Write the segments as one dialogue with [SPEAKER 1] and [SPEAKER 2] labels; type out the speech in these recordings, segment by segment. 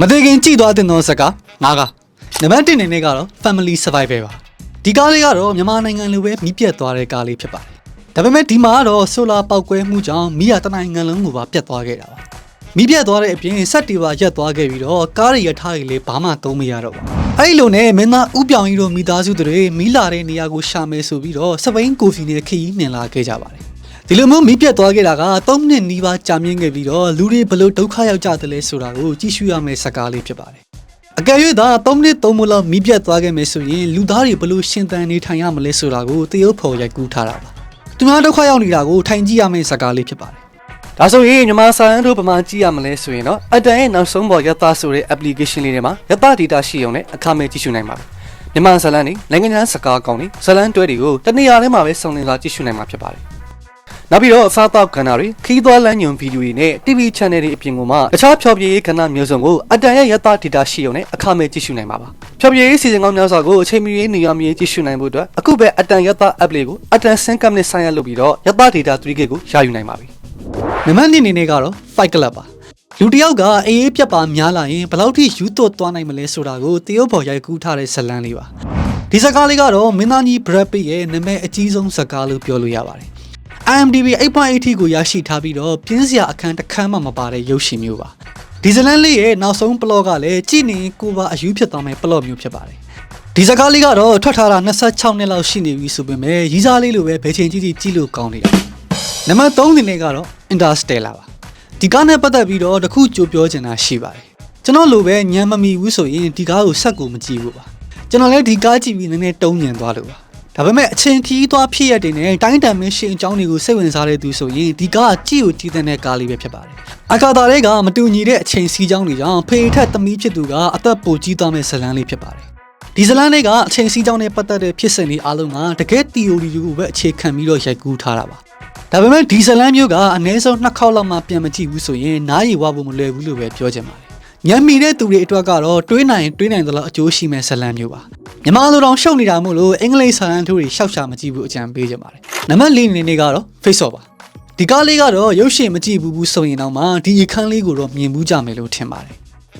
[SPEAKER 1] မသိခင်ကြည့်သွားတဲ့သောစကားငါကနံပါတ်1အနေနဲ့ကတော့ family survival ပါဒီကားလေးကတော့မြန်မာနိုင်ငံလိုပဲမြည်ပြတ်သွားတဲ့ကားလေးဖြစ်ပါတယ်ဒါပေမဲ့ဒီမှာကတော့ဆိုလာပောက်ကွဲမှုကြောင့်မိရတနိုင်ငံလုံးကိုပါပြတ်သွားခဲ့တာပါမိပြတ်သွားတဲ့အပြင်စက်တီပါရက်သွားခဲ့ပြီးတော့ကားရရထားကြီးလေးဘာမှသုံးမရတော့ပါအဲ့လိုနဲ့မင်းသားဥပြောင်ကြီးတို့မိသားစုတွေမိလာတဲ့နေရာကိုရှာမယ်ဆိုပြီးတော့စပိန်ကိုဖီနဲ့ခရီးနှင်လာခဲ့ကြပါတယ် ဒီလိုမျိုးမိပြတ်သွားခဲ့တာက3နှစ်နီးပါးကြာမြင့်ခဲ့ပြီးတော့လူတွေဘလို့ဒုက္ခရောက်ကြတယ်လဲဆိုတာကိုကြည့်ရှုရမယ့်စကားလေးဖြစ်ပါတယ်အကယ်၍သာ3နှစ်3မိနစ်လောက်မိပြတ်သွားခဲ့မယ်ဆိုရင်လူသားတွေဘလို့ရှင်သန်နေထိုင်ရမလဲဆိုတာကိုတရုပ်ဖော်ရိုက်ကူးထားတာပါသူများဒုက္ခရောက်နေတာကိုထိုင်ကြည့်ရမယ့်စကားလေးဖြစ်ပါတယ်
[SPEAKER 2] ဒါဆိုရင်ညီမဆိုင်တို့ဗမာကြည့်ရမလဲဆိုရင်တော့အတန်ရဲ့နောက်ဆုံးပေါ်ရသဆိုတဲ့ application လေးတွေမှာရသ data ရှိအောင်နဲ့အခမဲ့ကြည့်ရှုနိုင်ပါပြီမြန်မာဇာတ်လမ်းတွေနိုင်ငံခြားစကားကောင်းတွေဇာတ်လမ်းတွဲတွေကိုတနေရာထဲမှာပဲစုံလင်စွာကြည့်ရှုနိုင်မှာဖြစ်ပါတယ် နောက်ပြီးတော့အစားအသောက်ကဏ္ဍတွေခီးသွွားလမ်းညွန်ဗီဒီယိုတွေနဲ့ TV channel တွေအပြင်ကမှတခြားဖျော်ဖြေရေးကဏ္ဍမျိုးစုံကိုအတန်ရဲ့ရသ data ရှိအောင်နဲ့အခမဲ့ကြည့်ရှုနိုင်ပါပါဖျော်ဖြေရေးစီစဉ်ကောင်းများစွာကိုအချိန်မီရေးနေရာမီရေးကြည့်ရှုနိုင်ဖို့အတွက်အခုပဲအတန်ရသ app လေးကိုအတန် sync up နဲ့ဆိုင်ရလုပ်ပြီးတော့ရသ data 3K ကိုရယူနိုင်ပါပြီ
[SPEAKER 1] နံပါတ်2အနေနဲ့ကတော့ Fight Club ပါလူတစ်ယောက်ကအေးအေးပြတ်ပါများလာရင်ဘယ်လောက်ထိယူသွတ်သွားနိုင်မလဲဆိုတာကိုတရုပ်ဖော်ရိုက်ကူးထားတဲ့ဇာတ်လမ်းလေးပါဒီစကားလေးကတော့မင်းသားကြီး Brad Pitt ရဲ့နာမည်အကြီးဆုံးစကားလို့ပြောလို့ရပါတယ် IMDb 8.8ထိကိုရရှိထားပြီးတော့ပြင်းစရာအခန်းတစ်ခန်းမှမပါတဲ့ရုပ်ရှင်မျိုးပါဒီဇလန်လေးရဲ့နောက်ဆုံးပလော့ကလည်းကြည်နေရင်ကိုပါအယူဖြစ်သွားမယ့်ပလော့မျိုးဖြစ်ပါတယ်ဒီစကားလေးကတော့ထွက်ထားတာ26နှစ်လောက်ရှိနေပြီဆိုပေမဲ့ရီးစားလေးလိုပဲဘယ်ချိန်ကြီးကြီးကြည့်လို့ကောင်းနေတာနံပါတ်3အနေနဲ့ကတော့ Interstellar ပါဒီကားနဲ့ပတ်သက်ပြီးတော့တခုကြိုပြောချင်တာရှိပါတယ်ကျွန်တော်လိုပဲညံမမီဘူးဆိုရင်ဒီကားကိုဆက်ကိုမကြည့်ဘူးပါကျွန်တော်လည်းဒီကားကြည့်ပြီးနည်းနည်းတုံးညံသွားလို့ပါ ဒါပေမဲ့အချင်းခီးသွားဖြစ်ရတဲ့နဲ့တိုင်းတန်မင်းရှင်အကြောင်းတွေကိုစိတ်ဝင်စားတဲ့သူဆိုရင်ဒီကားကကြည့်ကိုကြည့်တဲ့ကားလေးပဲဖြစ်ပါတယ်။အခါသားတွေကမတူညီတဲ့အချိန်စီးကြောင်းတွေကြောင့်ဖေထက်သမီးဖြစ်သူကအသက်ပိုကြီးသွားမဲ့ဇလန်းလေးဖြစ်ပါတယ်။ဒီဇလန်းလေးကအချိန်စီးကြောင်းနဲ့ပတ်သက်တဲ့ဖြစ်စဉ်တွေအားလုံးကတကယ် theory တွေကိုပဲအခြေခံပြီးတော့ရိုက်ကူးထားတာပါ။ဒါပေမဲ့ဒီဇလန်းမျိုးကအနည်းဆုံးနှစ်ခေါက်လောက်မှပြန်မကြည့်ဘူးဆိုရင်နားရည်ဝဖို့မလွယ်ဘူးလို့ပဲပြောချင်ပါတယ်။ ညံမီတဲ့သူတွေအတွက်ကတော့တွေးနိုင်ရင်တွေးနိုင်သလောက်အကျိုးရှိမဲ့ဇလန်းမျိုးပါမြန်မာလူတော်ရှုပ်နေတာမို့လို့အင်္ဂလိပ်ဆာလန်ထိုးတွေရှောက်ရှာမကြည့်ဘူးအကြံပေးကြပါတယ်နံပါတ်၄အနေနဲ့ကတော့ Facebook ပါဒီကားလေးကတော့ရုပ်ရှင်မကြည့်ဘူးဘူးဆိုရင်တော့မှဒီအခန်းလေးကိုတော့မြင်ဘူးကြမယ်လို့ထင်ပါတယ်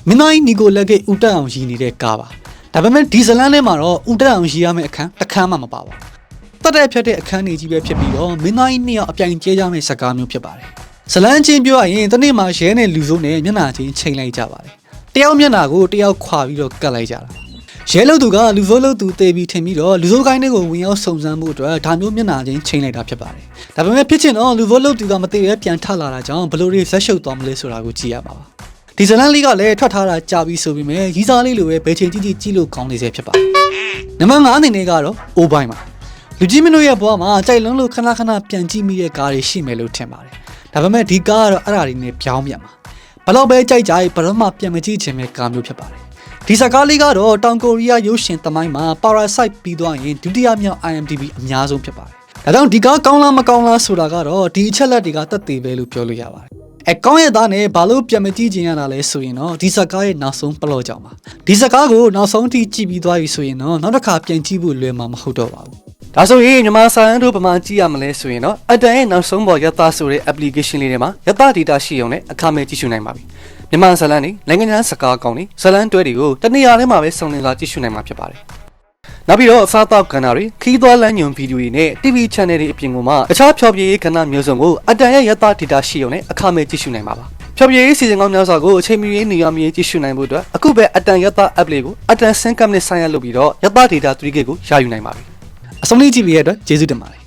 [SPEAKER 1] မင်းသားကြီးနီကိုလက်ကဦးတက်အောင်ရည်နေတဲ့ကားပါဒါပေမဲ့ဒီဇလန်ထဲမှာတော့ဦးတက်အောင်ရည်ရမယ့်အခန်းတစ်ခန်းမှမပါပါဘူးတတ်တဲ့ဖြတ်တဲ့အခန်းတွေကြီးပဲဖြစ်ပြီးတော့မင်းသားကြီးနှစ်ယောက်အပြိုင်ကျဲကြမယ့်စကားမျိုးဖြစ်ပါတယ် ဇလန်ချင်းပြောရရင်တနေ့မှာရဲနဲ့လူစိုးနဲ့မျက်နှာချင်းချိန်လိုက်ကြပါတယ်တယောက်မျက်နှာကိုတယောက်ခွာပြီးတော့ကတ်လိုက်ကြတာရဲလို့သူကလူစိုးလို့သူတေးပြီးထင်ပြီးတော့လူစိုးကိုင်းတွေကိုဝင်ရောက်စုံစမ်းဖို့အတွက်ဒါမျိုးမျက်နှာချင်းချိန်လိုက်တာဖြစ်ပါတယ်ဒါပေမဲ့ဖြစ်ချင်တော့လူစိုးလို့သူကမတေးရဲပြန်ထလာတာကြောင့်ဘလို့တွေဇက်ရှုပ်သွားမလဲဆိုတာကိုကြည့်ရပါပါဒီဇလန်လေးကလည်းထွက်ထားတာကြာပြီဆိုပေမဲ့ရီးစားလေးလိုပဲဘယ်ချိန်ကြည့်ကြည့်ကြည့်လို့ကောင်းနေစေဖြစ်ပါတယ်နံပါတ်5အနေနဲ့ကတော့အိုးပိုင်းပါ လူကြီးမင်းတို့ရဲ့ဘဝမှာကြိုက်လုံးလို့ခဏခဏပြန်ကြည့်မိတဲ့ကားတွေရှိမယ်လို့ထင်ပါတယ်ဒါပေမဲ့ဒီကားကတော့အဲ့ဒါတွေနဲ့ပြောင်းပြန်ပါဘယ်တော့ပဲကြိုက်ကြိုက်ဘယ်တော့မှပြန်မကြည့်ချင်တဲ့ကားမျိုးဖြစ်ပါတယ်ဒီစကားလေးကတော့တောင်ကိုရီးယားရုပ်ရှင်သမိုင်းမှာ Parasite ပြီးသွားရင်ဒုတိယမြောက် IMDb အများဆုံးဖြစ်ပါတယ်ဒါကြောင့်ဒီကားကောင်းလားမကောင်းလားဆိုတာကတော့ဒီအချက်လက်တွေကသက်သေပဲလို့ပြောလို့ရပါတယ်အဲကောင်းရဲ့သားနဲ့ဘာလို့ပြန်မကြည့်ချင်ရတာလဲဆိုရင်တော့ဒီစကားရဲ့နောက်ဆုံးပလော့ကြောင်ပါဒီစကားကိုနောက်ဆုံးထိကြည့်ပြီးသွားပြီဆိုရင်တော့နောက်တစ်ခါပြန်ကြည့်ဖို့လွယ်မှာမဟုတ်တော့ပါဘူး
[SPEAKER 2] ဒါဆိုရင်ညီမဆိုင်တို့ဗမာကြည့်ရမလဲဆိုရင်တော့အတန်ရဲ့နောက်ဆုံးပေါ်ရသဆိုတဲ့ application လေးတွေမှာရသ data ရှိအောင်နဲ့အခမဲ့ကြည့်ရှုနိုင်ပါပြီမြန်မာဇာတ်လမ်းတွေနိုင်ငံခြားစကားကောင်းတွေဇာတ်လမ်းတွဲတွေကိုတနေရာထဲမှာပဲစုံလင်စွာကြည့်ရှုနိုင်မှာဖြစ်ပါတယ်နောက်ပြီးတော့အစားအသောက်ကဏ္ဍတွေခီးသွွားလမ်းညွန်ဗီဒီယိုတွေနဲ့ TV channel တွေအပြင်ကမှတခြားဖျော်ဖြေရေးကဏ္ဍမျိုးစုံကိုအတန်ရဲ့ရသ data ရှိအောင်နဲ့အခမဲ့ကြည့်ရှုနိုင်ပါပါဖျော်ဖြေရေးစီစဉ်ကောင်းများစွာကိုအချိန်မီရေးနေရာမီရေးကြည့်ရှုနိုင်ဖို့အတွက်အခုပဲအတန်ရသ app လေးကိုအတန် sync up နဲ့ဆိုင်ရလုပ်ပြီးတော့ရသ data 3K ကိုရယူနိုင်ပါပြီ
[SPEAKER 1] အဆုံးလေးကြည့်ပြီးရတဲ့အတွက်ကျေးဇူးတင်ပါတယ်